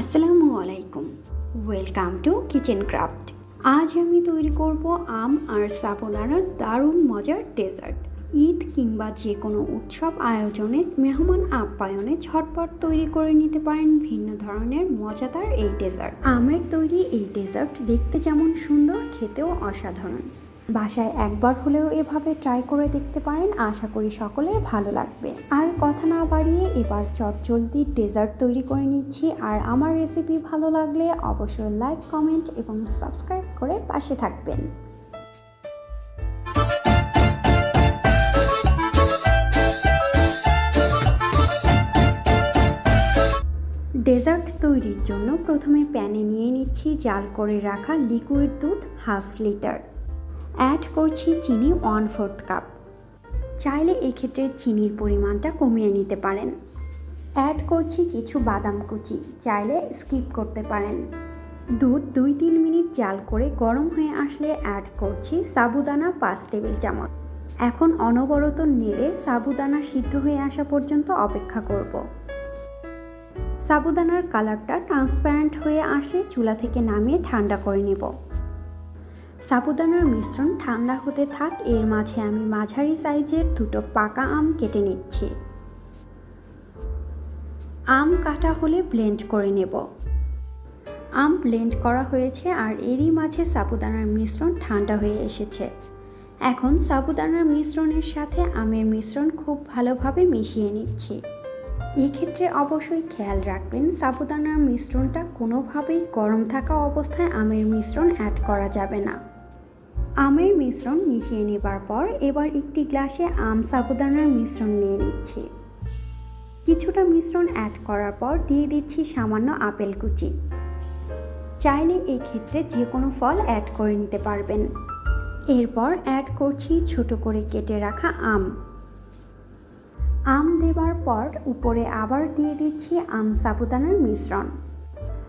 আসসালামু আলাইকুম। Welcome to kitchen craft আজ আমি তৈরি করব আম আর সাপোদানার দারুণ মজার ডেজার্ট ঈদ কিংবা যে কোনো উৎসব আয়োজনে মেহমান আপ্যায়নে ঝটপট তৈরি করে নিতে পারেন ভিন্ন ধরনের মজাদার এই ডেজার্ট আমের তৈরি এই ডেজার্ট দেখতে যেমন সুন্দর, খেতেও অসাধারণ। বাসায় একবার হলেও এভাবে ট্রাই করে দেখতে পারেন, আশা করি সকলের ভালো লাগবে। আর কথা না বাড়িয়ে এবার চটজলদি ডেজার্ট তৈরি করে নিচ্ছি। আর আমার রেসিপি ভালো লাগলে অবশ্যই লাইক কমেন্ট এবং সাবস্ক্রাইব করে পাশে থাকবেন। ডেজার্ট তৈরির জন্য প্রথমে প্যানে নিয়ে নিচ্ছি, জাল করে রাখা লিকুইড দুধ হাফ লিটার অ্যাড করছি চিনি ওয়ান ফোর্থ কাপ চাইলে এক্ষেত্রে চিনির পরিমাণটা কমিয়ে নিতে পারেন। অ্যাড করছি কিছু বাদাম কুচি, চাইলে স্কিপ করতে পারেন। দুধ দুই তিন মিনিট জাল করে গরম হয়ে আসলে অ্যাড করছি সাবুদানা পাঁচ টেবিল চামচ। এখন অনবরত নেড়ে সাবুদানা সিদ্ধ হয়ে আসা পর্যন্ত অপেক্ষা করব। সাবুদানার কালারটা ট্রান্সপারেন্ট হয়ে আসলে চুলা থেকে নামিয়ে ঠান্ডা করে নেব। সাবুদানার মিশ্রণ ঠান্ডা হতে থাক, এর মাঝে আমি মাঝারি সাইজের দুটো পাকা আম কেটে নিচ্ছি। আম কাটা হলে ব্লেন্ড করে নেব। আম ব্লেন্ড করা হয়েছে আর এরই মাঝে সাবুদানার মিশ্রণ ঠান্ডা হয়ে এসেছে। এখন সাবুদানার মিশ্রণের সাথে আমের মিশ্রণ খুব ভালোভাবে মিশিয়ে নিচ্ছি। এক্ষেত্রে অবশ্যই খেয়াল রাখবেন, সাবুদানার মিশ্রণটা কোনোভাবেই গরম থাকা অবস্থায় আমের মিশ্রণ অ্যাড করা যাবে না। আমের মিশ্রণ মিশিয়ে নেবার পর এবার একটি গ্লাসে আম সাবুদানার মিশ্রণ নিয়ে নিচ্ছি। কিছুটা মিশ্রণ অ্যাড করার পর দিয়ে দিচ্ছি সামান্য আপেল কুচি। চাইলে এই ক্ষেত্রে যে কোনো ফল অ্যাড করে নিতে পারবেন। এরপর অ্যাড করছি ছোট করে কেটে রাখা আম। আম দেবার পর উপরে আবার দিয়ে দিচ্ছি আম সাবুদানার মিশ্রণ।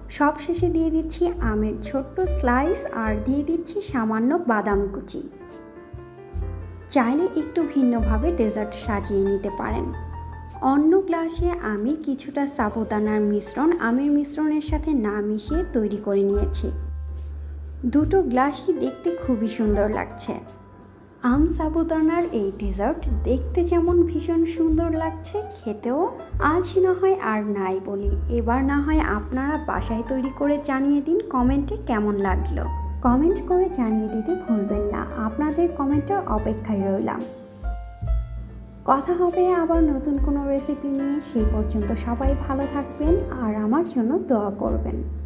সবশেষে দিয়ে দিচ্ছি আমের ছোট্ট স্লাইস আর দিয়ে দিচ্ছি সামান্য বাদাম কুচি। চাইলে একটু ভিন্নভাবে ডেজার্ট সাজিয়ে নিতে পারেন। অন্য গ্লাসে আমি কিছুটা সাবুদানার মিশ্রণ, আমের মিশ্রণের সাথে না মিশিয়ে তৈরি করে নিয়েছি। দুটো গ্লাসই দেখতে খুবই সুন্দর লাগছে। আম সাবুদানার এই ডেজার্ট দেখতে যেমন ভীষণ সুন্দর লাগছে, খেতেও আজ না হয় আর নাই বলি। এবার না হয় আপনারা বাসায় তৈরি করে জানিয়ে দিন কমেন্টে কেমন লাগল। কমেন্ট করে জানিয়ে দিতে ভুলবেন না। আপনাদের কমেন্টের অপেক্ষায় রইলাম। কথা হবে আবার নতুন কোনো রেসিপি নিয়ে। সেই পর্যন্ত সবাই ভালো থাকবেন আর আমার জন্য দোয়া করবেন।